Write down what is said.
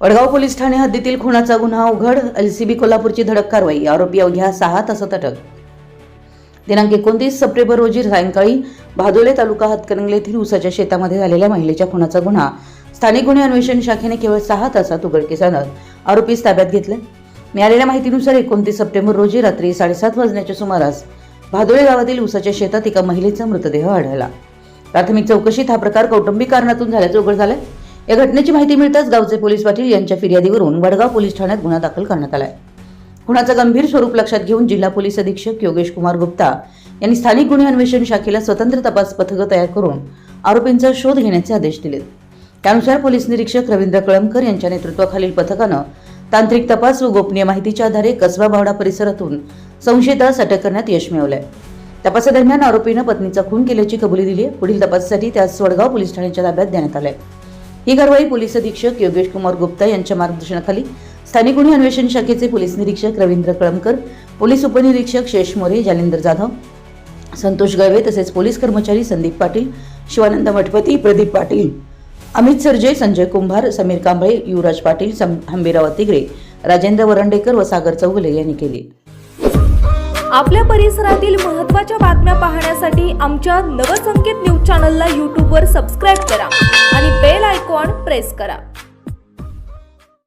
Vadgaon police Thane हद्दीतील खुनाचा गुन्हा उघड एलसीबी कोल्हापूरची धडक कारवाई आरोपी अवघ्या सहा तासात अटक. दिनांक एकोणतीस सप्टेंबर रोजी सायंकाळी भादोले तालुका हातकणंगले येथील उसाच्या शेतामध्ये झालेल्या महिलेच्या खुनाचा गुन्हा. स्थानिक गुन्हे अन्वेषण शाखेने केवळ सहा तासात उघडकीस आणत आरोपीस ताब्यात घेतले. मिळालेल्या माहितीनुसार एकोणतीस सप्टेंबर रोजी रात्री साडेसात वाजण्याच्या सुमारास भादोळे गावातील उसाच्या शेतात एका महिलेचा मृतदेह आढळला. प्राथमिक चौकशीत हा प्रकार कौटुंबिक कारणातून झाल्याचं उघड झालं या घटनेची माहिती मिळताच गावचे पोलीस पाटील यांच्या फिर्यादीवरून वडगाव पोलीस ठाण्यात गुन्हा दाखल करण्यात आलाय. खुनाचं गंभीर स्वरूप लक्षात घेऊन जिल्हा पोलीस अधीक्षक योगेश कुमार गुप्ता यांनी स्थानिक गुन्हे अन्वेषण शाखेला स्वतंत्र तपास पथकं तयार करून आरोपींचा शोध घेण्याचे आदेश दिले त्यानुसार पोलीस निरीक्षक रवींद्र कळमकर यांच्या नेतृत्वाखालील पथकानं तांत्रिक तपास व गोपनीय माहितीच्या आधारे कसबा बावडा परिसरातून संशयितास अटक करण्यात यश मिळवलंय. तपासादरम्यान आरोपीनं पत्नीचा खून केल्याची कबुली दिली आहे पुढील तपासासाठी त्यास वडगाव पोलीस ठाण्याच्या ताब्यात देण्यात आलंय. ही कारवाई पोलीस अधीक्षक योगेश कुमार गुप्ता यांच्या मार्गदर्शनाखाली स्थानिक गुन्हे अन्वेषण शाखेचे पोलीस निरीक्षक रवींद्र कळमकर पोलीस उपनिरीक्षक शेष मोरे जालिंदर जाधव संतोष गळवे तसेच पोलीस कर्मचारी संदीप पाटील शिवानंद मठपती प्रदीप पाटील अमित सरजे संजय कुंभार समीर कांबळे युवराज पाटील हंबीराव तिगरे राजेंद्र वरंडेकर व सागर चौगले यांनी केली. आपल्या परिसरातील महत्त्वाच्या बातम्या पाहण्यासाठी आमच्या नवसंकेत न्यूज चॅनलला यूट्यूबवर सबस्क्राईब करा. प्रेस करा.